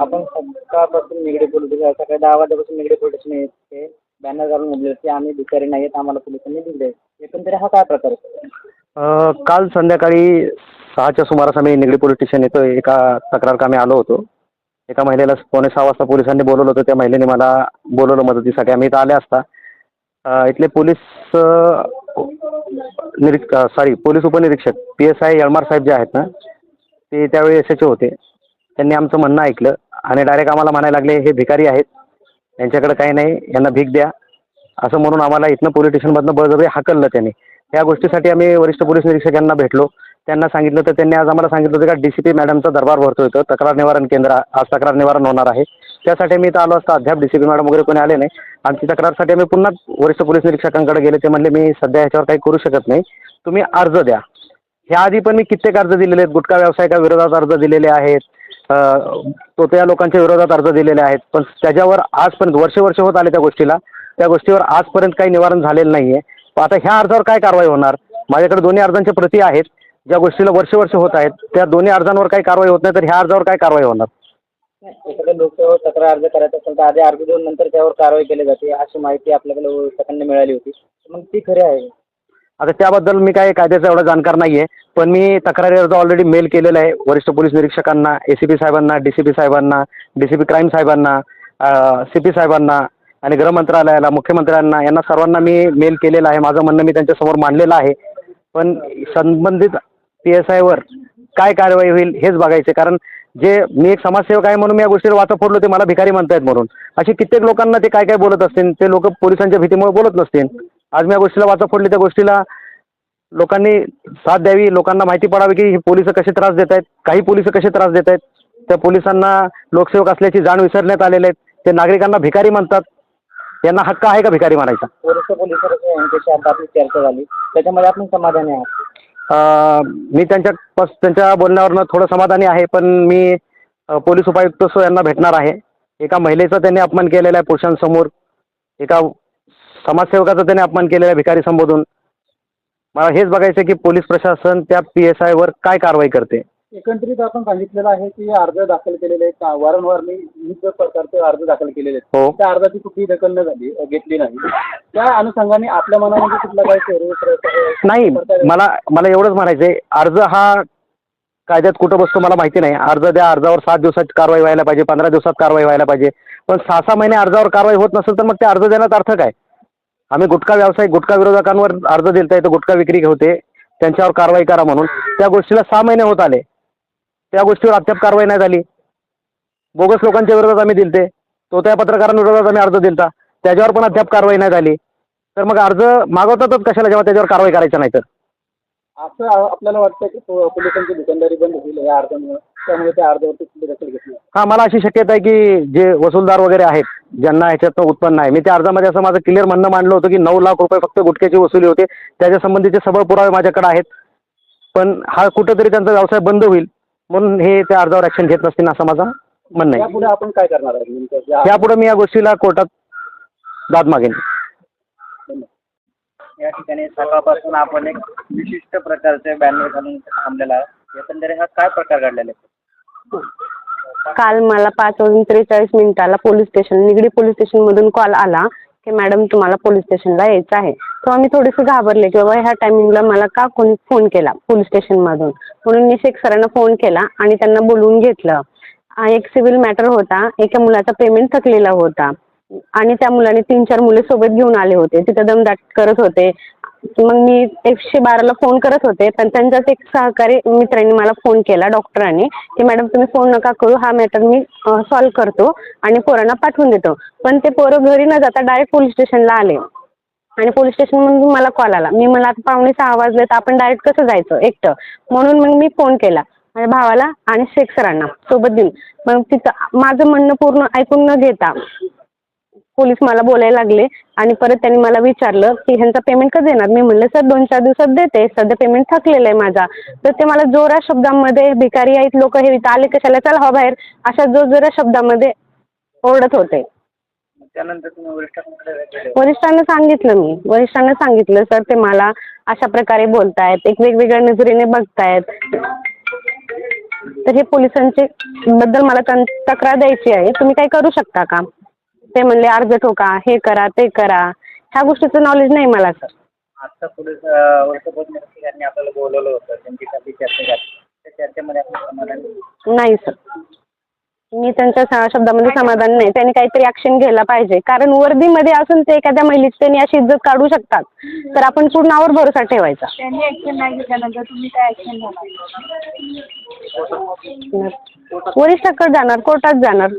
आपण सकाळपासून निगडी पोलीस सकाळी दहा वाजल्यापासून निगडी पोलीस स्टेशन येते बॅनर घालून उभे की आम्ही भिकारी नाही आहेत आम्हाला पोलिसांनी दिले एकंदरीत हा काय प्रकार आहे? काल संध्याकाळी सहाच्या सुमारास आम्ही निगडी पोलीस स्टेशन येतो एका तक्रार कामी आलो होतो. एका महिलेला पावणे सहा वाजता पोलिसांनी बोलवलं होतं. त्या महिलेने मला बोलवलं मदतीसाठी. आम्ही इथं आले असता. इथले पोलीस निरीक्ष सॉरी पोलीस उपनिरीक्षक पी एस आय यळमार साहेब जे आहेत ना ते त्यावेळी एस एच ओ होते. त्यांनी आमचं म्हणणं ऐकलं आणि डायरेक्ट आम्हाला म्हणायला लागले हे भिकारी आहेत यांच्याकडे काही नाही यांना भीक द्या. असं म्हणून आम्हाला इथनं पोलीस स्टेशनमधनं बळजबरी हाकललं त्यांनी. या गोष्टीसाठी आम्ही वरिष्ठ पोलीस निरीक्षकांना भेटलो. त्यांना सांगितलं तर त्यांनी आज आम्हाला सांगितलं होतं का डी सी पी मॅडमचा दरबार भरतो येतं तक्रार निवारण केंद्र आज तक्रार निवारण होणार आहे. त्यासाठी मी इथं आलो असता अद्याप डी सी पी मॅडम वगैरे कोणी आले नाही. आमची तक्रारसाठी आम्ही पुन्हा वरिष्ठ पोलीस निरीक्षकांकडे गेले. ते म्हणले मी सध्या ह्याच्यावर काही करू शकत नाही. तुम्ही अर्ज द्या. ह्या आधी पण मी कित्येक अर्ज दिलेले आहेत. गुटखा व्यावसायिकाविरोधात अर्ज दिलेले आहेत? तो त्या लोकांच्या विरोधात अर्ज दिलेले आहेत. पण त्याच्यावर आजपर्यंत वर्ष वर्ष होत आले त्या गोष्टीला. त्या गोष्टीवर आजपर्यंत काही निवारण झालेलं नाही आहे आता ह्या अर्जावर काय कारवाई होणार? माझ्याकडे दोन्ही अर्जांच्या प्रती आहेत. ज्या गोष्टीला वर्ष वर्ष होत आहेत त्या दोन्ही अर्जांवर काही कारवाई होत नाही तर ह्या अर्जावर काय कारवाई होणार? एखाद्या लोक तक्रार अर्ज करायचा असेल तर आधी अर्ज देऊन नंतर त्यावर कारवाई केली जाते अशी माहिती आपल्याकडे वरिष्ठांनी मिळाली होती. मग ती खरी आहे. आता त्याबद्दल मी काय कायद्याचा एवढा जाणकार नाही आहे पण मी तक्रारी अर्ज ऑलरेडी मेल केलेला आहे वरिष्ठ पोलीस निरीक्षकांना ए सी पी साहेबांना डी सी पी साहेबांना डी सी पी क्राईम साहेबांना सी पी साहेबांना आणि गृहमंत्रालयाला मुख्यमंत्र्यांना यांना सर्वांना मी मेल केलेला आहे. माझं म्हणणं मी त्यांच्यासमोर मांडलेलं आहे. पण संबंधित पी एस आयवर काय कारवाई होईल हेच बघायचे कारण जे मी एक समाजसेवक आहे म्हणून मी या गोष्टीला वाचा फोडलो ते मला भिकारी म्हणतायत म्हणून. अशी कित्येक लोकांना ते काय काय बोलत असतील ते लोक पोलिसांच्या भीतीमुळे बोलत नसतील. आज मी या गोष्टीला वाचा फोडली त्या गोष्टीला. लोकांनी साथ द्यावी लोकांना माहिती पडावी की हे पोलीस कसे त्रास देत आहेत काही पोलीस कसे त्रास देत आहेत. त्या पोलिसांना लोकसेवक असल्याची जाण विसरण्यात आलेले आहेत. ते नागरिकांना भिकारी म्हणतात. यांना हक्क आहे का भिकारी म्हणायचा चर्चा झाली. त्याच्यामध्ये आपण समाधानी आहात मी त्यांच्या पस त्यांच्या बोलण्यावरनं थोडं समाधानी आहे पण मी पोलीस उपायुक्त यांना भेटणार आहे. एका महिलेचा त्यांनी अपमान केलेला आहे पुरुषांसमोर एका समाजसेवकाचा त्यांनी अपमान केलेला भिकारी संबोधून. मला हेच बघायचं की पोलीस प्रशासन त्या पी एस आयवर काय कारवाई करते? एकंदरीत आपण सांगितलेलं आहे की अर्ज दाखल केलेले आहेत. का- वारंवार मी विविध प्रकारचे अर्ज दाखल केलेले आहेत. हो. त्या अर्जाची कुठलीही दखल न झाली अ, घेतली नाही. त्या अनुषंगाने आपल्या मनामध्ये कुठला काही नाही मला मला एवढंच म्हणायचं आहे अर्ज हा कायद्यात कुठं बसतो मला माहिती नाही. अर्ज द्या अर्जावर सात दिवसात कारवाई व्हायला पाहिजे पंधरा दिवसात कारवाई व्हायला पाहिजे. पण सहा सहा महिने अर्जावर कारवाई होत नसेल तर मग ते अर्ज देण्यात अर्थ काय? आम्ही गुटखा व्यावसायिक गुटखा विरोधकांवर अर्ज दिलता येतो गुटखा विक्री होते. त्यांच्यावर कारवाई करा म्हणून. त्या गोष्टीला सहा महिने होत आले. त्या गोष्टीवर अद्याप कारवाई नाही झाली. बोगस लोकांच्या विरोधात आम्ही दिलते. तो त्या पत्रकारांविरोधात आम्ही अर्ज दिलता. त्याच्यावर पण अद्याप कारवाई नाही झाली. तर मग अर्ज मागवतातच कशाला जेव्हा त्याच्यावर कारवाई करायचं नाही तर? असं आपल्याला वाटतं की पो- पोलिसांची दुकानदारी बंद होईल या अर्जामुळे त्यामुळे त्या अर्जावरती कुठली दखल घेतली. हां मला अशी शक्यता आहे की जे वसूलदार वगैरे आहेत ज्यांना ह्याच्यातनं उत्पन्न आहे. मी त्या अर्जामध्ये असं माझं क्लिअर म्हणणं मांडलं होतं की नऊ लाख रुपये फक्त गुटख्याची वसुली होते. त्याच्या संबंधीचे सबळ पुरावे माझ्याकडे आहेत. पण हा कुठंतरी त्यांचा व्यवसाय बंद होईल. म्हणून हे त्या अर्जावर ॲक्शन घेत नसतील असं माझं म्हणणं आहे. यापुढे आपण काय करणार आहे नेमकं? या- यापुढे मी या गोष्टीला कोर्टात दाद मागेन. या ठिकाणी सकाळपासून आपण एक विशिष्ट प्रकारचे बॅनर घालून थांबलेला आहे एकंदरीत हा काय प्रकार घडलेला आहे? काल मला पाच वाजून त्रेचाळीस मिनिटाला police station Nigdi police station मधून कॉल आला की मॅडम तुम्हाला पोलीस स्टेशनला यायचं आहे. तेव्हा मी थोडेसे घाबरले की बाबा ह्या टायमिंगला मला का कोणी फोन केला पोलीस स्टेशन मधून म्हणून मी शेख सरांना फोन केला आणि त्यांना बोलवून घेतलं. एक सिव्हिल मॅटर होता. एका मुलाचा पेमेंट थकलेला होता. आणि त्या मुलाने तीन चार मुले सोबत घेऊन आले होते. तिथं दमदाट करत होते. मग मी एकशे बाराला फोन करत होते. पण त्यांच्याच एक सहकारी मित्रांनी मला फोन केला डॉक्टरांनी की मॅडम तुम्ही फोन नका करू. हा मॅटर मी सॉल्व करतो आणि पोरांना पाठवून देतो. पण ते पोरं घरी न जाता डायरेक्ट पोलीस स्टेशनला आले. आणि पोलीस स्टेशनमधून मला कॉल आला. मी मला आता पाहुणे सहा वाजले तर आपण डायरेक्ट कसं जायचं? एकटं. म्हणून मग मी फोन केला. माझ्या भावाला आणि शेख सरांना सोबत देऊन मग तिथं माझं म्हणणं पूर्ण ऐकून न घेता पोलीस मला बोलायला लागले आणि परत त्यांनी मला विचारलं की ह्यांचा पेमेंट कधी देणार मी म्हणलं सर दोन चार दिवसात देते. सध्या पेमेंट थकलेलं आहे माझा. तर ते मला जोरा शब्दामध्ये भिकारी आहेत लोक हे आले कशाला? चला हो बाहेर. अशा जो जोरा शब्दामध्ये ओरडत होते. त्यानंतर तुम्ही वरिष्ठांकडे गेले. वरिष्ठांना सांगितलं मी. वरिष्ठांना सांगितलं सर ते मला अशा प्रकारे बोलतायत. एक वेगवेगळ्या नजरेने बघतायत. तर हे पोलिसांचे बद्दल मला तक्रार द्यायची आहे. तुम्ही काही करू शकता का? ते म्हणले अर्ज ठोका हे करा ते करा. ह्या गोष्टीचं नॉलेज नाही मला सर आता पोलीस वर्षभर निरीक्षकांनी आपल्याला बोलवलं होतं त्यांची काही चर्चा झाली. त्या चर्चेमध्ये आपण समाधान नाही. सर मी त्यांच्या सा- शब्दामध्ये समाधान नाही. त्यांनी काहीतरी ॲक्शन घ्यायला पाहिजे. कारण वर्दीमध्ये असून ते एखाद्या महिलेची त्यांनी अशी इज्जत काढू शकतात. तर आपण पूर्णावर भरोसा ठेवायचा. त्यांनी ऍक्शन नाही घेतल्यानंतर तुम्ही काय ऍक्शन घेणार? वरिष्ठाकडे जाणार कोर्टात जाणार.